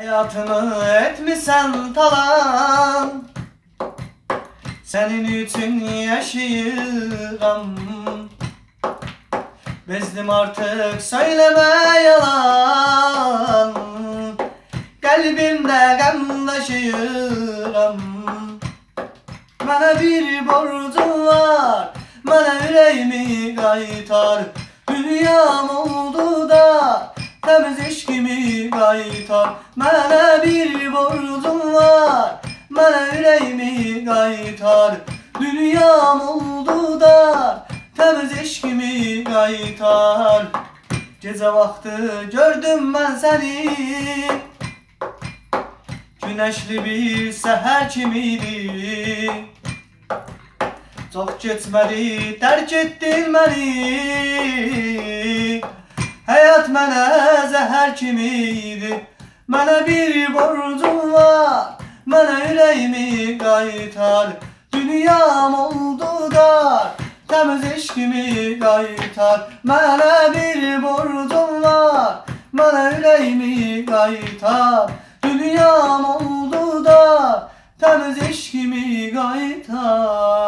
Hayatımı etmişsen talan. Senin için yaşayıram. Bezdim artık söyleme yalan. Kalbimde gam taşıyıram Bana bir borcum var Bana yüreğimi kaytar. Dünyam oldu da Temiz eşkimi kaytar Bana bir borcum var. Bana yüreğimi kaytar Dünyam oldu da Temiz eşkimi kaytar Gece vakti gördüm ben seni. Güneşli bir seher kimiydi? Çok geçmedi terk ettin beni. Hayat mənə zəhər kimiydi? Mənə bir borcum var Mənə ürəyimi qaytar Dünyam oldu dar Təmiz eşkimi qaytar Mənə bir borcum var Mənə ürəyimi qaytar Dünyam oldu da Təmiz eşkimi qaytar